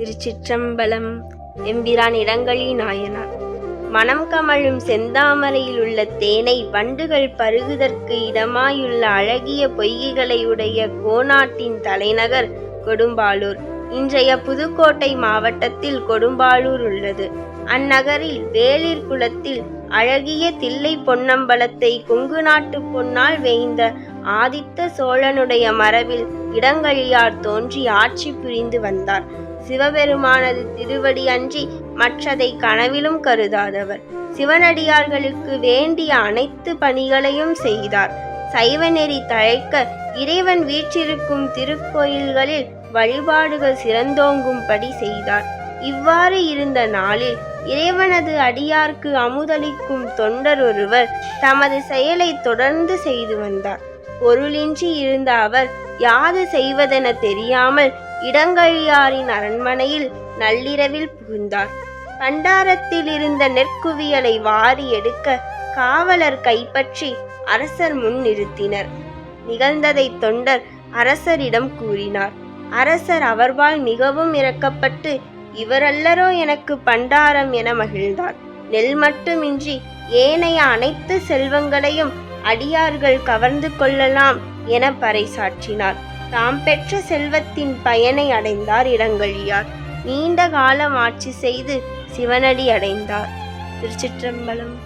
திருச்சிற்றம்பலம் எம்பிரான் இடங்களி நாயனார். மனம் கமழும் செந்தாமரையில் உள்ள தேனை வண்டுகள் பருகுதற்கு இடமாயுள்ள அழகிய பொய்கைகளை உடைய கோநாட்டின் தலைநகர் கொடும்பாலூர் இன்றைய புதுக்கோட்டை மாவட்டத்தில் கொடும்பாலூர் உள்ளது. அந்நகரில் வேளிர் குலத்தில் அழகிய தில்லை பொன்னம்பலத்தை கொங்கு நாட்டு பொன்னால் வேய்ந்த ஆதித்த சோழனுடைய மரபில் இடங்கழியார் தோன்றி ஆட்சி புரிந்து வந்தார். சிவபெருமானது திருவடி அன்றி மற்றதை கனவிலும் கருதாதவர். சிவனடியார்களுக்கு வேண்டிய அனைத்து பணிகளையும் செய்தார். சைவநெறி தழைக்க இறைவன் வீற்றிருக்கும் திருக்கோயில்களில் வழிபாடுகள் சிறந்தோங்கும்படி செய்தார். இவ்வாறு இருந்த நாளில் இறைவனது அடியார்க்கு அமுதளிக்கும் தொண்டர் ஒருவர் தமது செயலை தொடர்ந்து செய்து வந்தார். பொருளின்றி இருந்த அவர் யாது செய்வதென தெரியாமல் இடங்கழியாரின் அரண்மனையில் நள்ளிரவில் புகுந்தார். பண்டாரத்தில் இருந்த நெற்குவியலை வாரி எடுக்க காவலர் கைப்பற்றி அரசர் முன் நிறுத்தினர். நிகழ்ந்ததை தொண்டர் அரசரிடம் கூறினார் அரசர் அவர்வால் மிகவும் இரக்கப்பட்டு இவரல்லரோ எனக்கு பண்டாரம் என மகிழ்ந்தார். நெல் மட்டுமின்றி ஏனைய அனைத்து செல்வங்களையும் அடியார்கள் கவர்ந்து கொள்ளலாம் என பறைசாற்றினார். தாம் பெற்ற செல்வத்தின் பயனை அடைந்தார் இடங்கழியார். நீண்ட காலம் ஆட்சி செய்து சிவனடி அடைந்தார். திருச்சிற்றம்பலம்.